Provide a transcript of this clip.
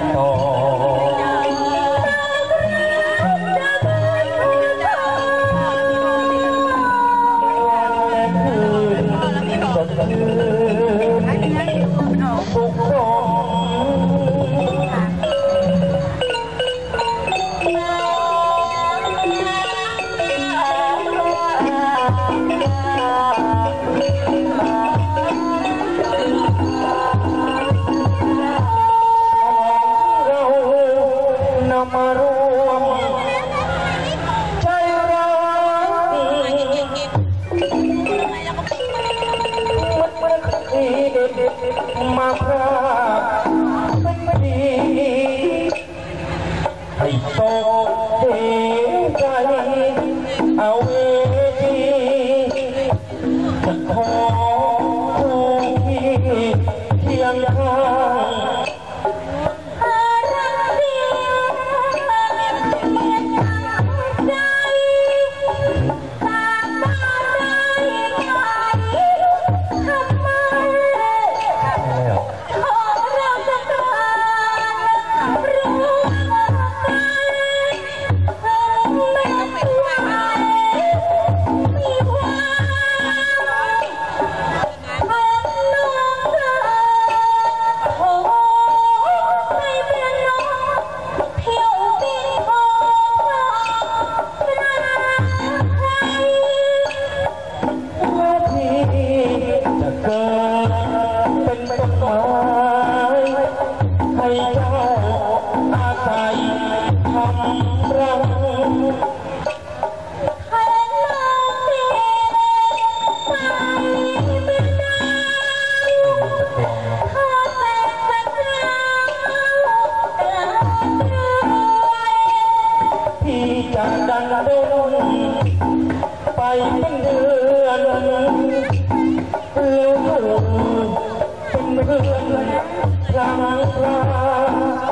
Oh. mama. เกิดเป็นต้นไม้ให้เจ้าอาศัยทำรังที่จะดันเดินไปเป็นเดือน La la.